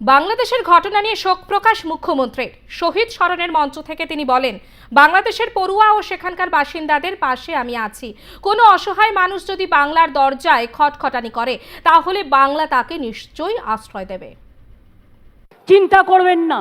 বাংলাদেশের ঘটনা নিয়ে শোক প্রকাশ মুখ্যমন্ত্রীর। শহীদ স্মরণের মঞ্চ থেকে তিনি বলেন, বাংলাদেশের পড়ুয়া ও সেখানকার বাসিন্দাদের পাশে আমি আছি। কোনো অসহায় মানুষ যদি বাংলার দরজায় খটখটানি করে, তাহলে বাংলা তাকে নিশ্চয়ই আশ্রয় দেবে। চিন্তা করবেন না।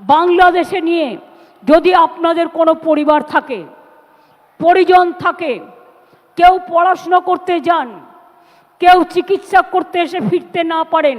বাংলাদেশে নিয়ে যদি আপনাদের কোনো পরিবার থাকে, পরিজন থাকে, কেউ পড়াশুনো করতে যান, কেউ চিকিৎসা করতে এসে ফিরতে না পারেন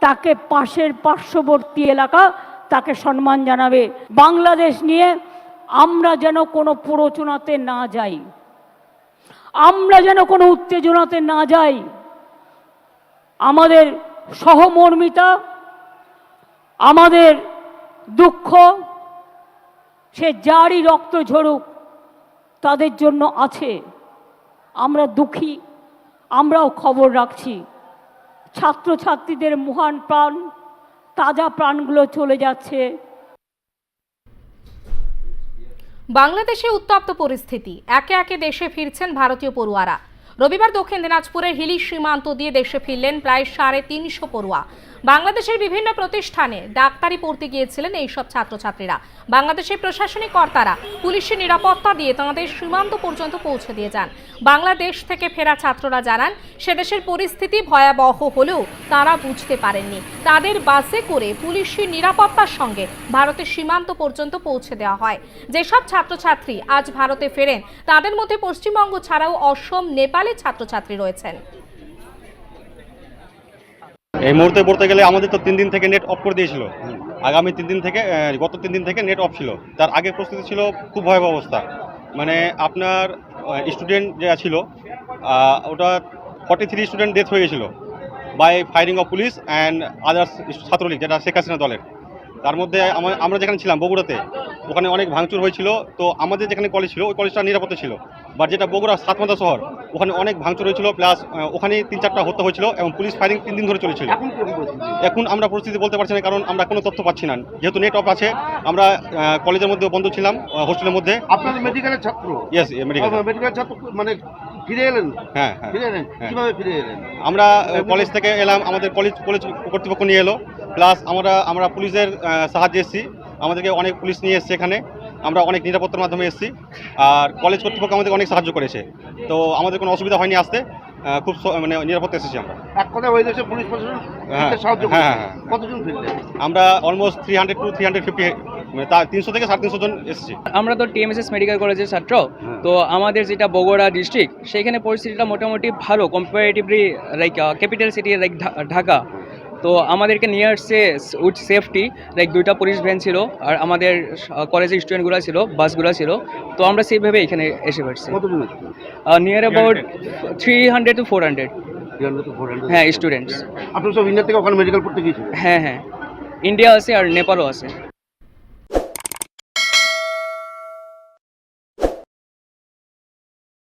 তাকে পাশের পার্শ্ববর্তী এলাকা তাকে সম্মান জানাবে। বাংলাদেশ নিয়ে আমরা যেন কোনো প্ররোচনাতে না যাই। আমরা যেন কোনো উত্তেজনাতে না যাই। আমাদের সহমর্মিতা, আমাদের দুঃখ, সে যারই রক্ত ঝরুক, তাদের জন্য আছে। আমরা দুঃখী, আমরাও খবর রাখছি। ছাত্রছাত্রীদের মহান প্রাণ, তাজা প্রাণগুলো চলে যাচ্ছে। বাংলাদেশে উত্তপ্ত পরিস্থিতি। একে একে দেশে ফিরছেন ভারতীয় পড়ুয়ারা। রবিবার দক্ষিণ দিনাজপুরের হিলি সীমান্ত দিয়ে দেশে ফিরলেন প্রায় সাড়ে তিনশো পড়ুয়া। বাংলাদেশের বিভিন্ন প্রতিষ্ঠানে ডাক্তারি পড়তে গিয়েছিলেন এইসব ছাত্রছাত্রীরা। বাংলাদেশের প্রশাসনিক কর্তারা পুলিশের নিরাপত্তা দিয়ে তাঁদের সীমান্ত পর্যন্ত পৌঁছে দিয়ে যান। বাংলাদেশ থেকে ফেরা ছাত্ররা জানান, সে দেশের পরিস্থিতি ভয়াবহ হলেও তারা বুঝতে পারেননি। তাদের বাসে করে পুলিশের নিরাপত্তার সঙ্গে ভারতের সীমান্ত পর্যন্ত পৌঁছে দেওয়া হয়। যেসব ছাত্রছাত্রী আজ ভারতে ফেরেন, তাদের মধ্যে পশ্চিমবঙ্গ ছাড়াও অসম নেপালের ছাত্রছাত্রী রয়েছেন। এই মুহূর্তে বলতে গেলে আমাদের তো তিন দিন থেকে নেট অফ করে দিয়েছিল। আগামী তিন দিন থেকে গত তিন দিন থেকে নেট অফ ছিল। তার আগে প্রস্তুতি ছিল খুব ভয়াবহ অবস্থা। মানে আপনার স্টুডেন্ট যে ছিল ওটা ফর্টি থ্রি স্টুডেন্ট ডেথ হয়ে গেছিল by firing of police and others Chhatra League, যেটা শেখ হাসিনা দলের। তার মধ্যে আমরা যেখানে ছিলাম, বগুড়াতে ওখানে অনেক ভাঙচুর হয়েছিল। তো আমাদের যেখানে কলেজ ছিল ওই কলেজটা নিরাপদ ছিল। বাট যেটা বগুড়া সাতমাথা শহর ওখানে অনেক ভাঙচুর হয়েছিল। প্লাস ওখানে তিন চারটা হত্যা হয়েছিল এবং পুলিশ ফায়ারিং তিন দিন ধরে চলেছিল। এখন আমরা পরিস্থিতি বলতে পারছি না কারণ আমরা কোনো তথ্য পাচ্ছি না। যেহেতু নেট অফ আছে আমরা কলেজের মধ্যে বন্ধ ছিলাম হোস্টেলের মধ্যে। আপনাদের মেডিকেলের ছাত্র? ইয়েস মেডিকেল মেডিকেল ছাত্র। মানে ফিরে এলেন? হ্যাঁ হ্যাঁ ফিরে এলেন? হ্যাঁ। কীভাবে ফিরে এলেন? আমরা কলেজ থেকে এলাম আমাদের কলেজ কলেজ কর্তৃপক্ষ নিয়ে এলো। প্লাস আমরা আমরা পুলিশের সাহায্যে এসেছি। আমাদেরকে অনেক পুলিশ নিয়ে এসছে এখানে। আমরা অনেক নিরাপত্তার মাধ্যমে এসেছি। আর কলেজ কর্তৃপক্ষ আমাদের অনেক সাহায্য করেছে। তো আমাদের কোনো অসুবিধা হয়নি আসতে। খুব মানে নিরাপত্তা এসেছি আমরা। এক কথা ওই দেশে পুলিশ প্রশাসন হ্যাঁ, সাহায্য হ্যাঁ, হ্যাঁ। কতজন আমরা almost three hundred two three hundred fifty মানে তা তিনশো থেকে সাড়ে তিনশো জন এসেছি। আমরা তো টিএমএসএস মেডিকেল কলেজের ছাত্র। তো আমাদের যেটা বগুড়া ডিস্ট্রিক্ট সেখানে পরিস্থিতিটা মোটামুটি ভালো comparatively like capital city like Dhaka. তো আমাদেরকে নিয়ে আসছে উইথ সেফটি লাইক দুইটা পুলিশ ভ্যান ছিল আর আমাদের কলেজের স্টুডেন্টগুলো ছিল বাসগুলো ছিল। তো আমরা সেইভাবে এখানে এসে পারছি near about three hundred two four hundred 300 to 400? হ্যাঁ স্টুডেন্টস আপনি সব ইন্ডিয়া থেকে ওখানে মেডিকেল পড়তে গিয়েছিল হ্যাঁ হ্যাঁ। ইন্ডিয়া আছে আর নেপালও আছে।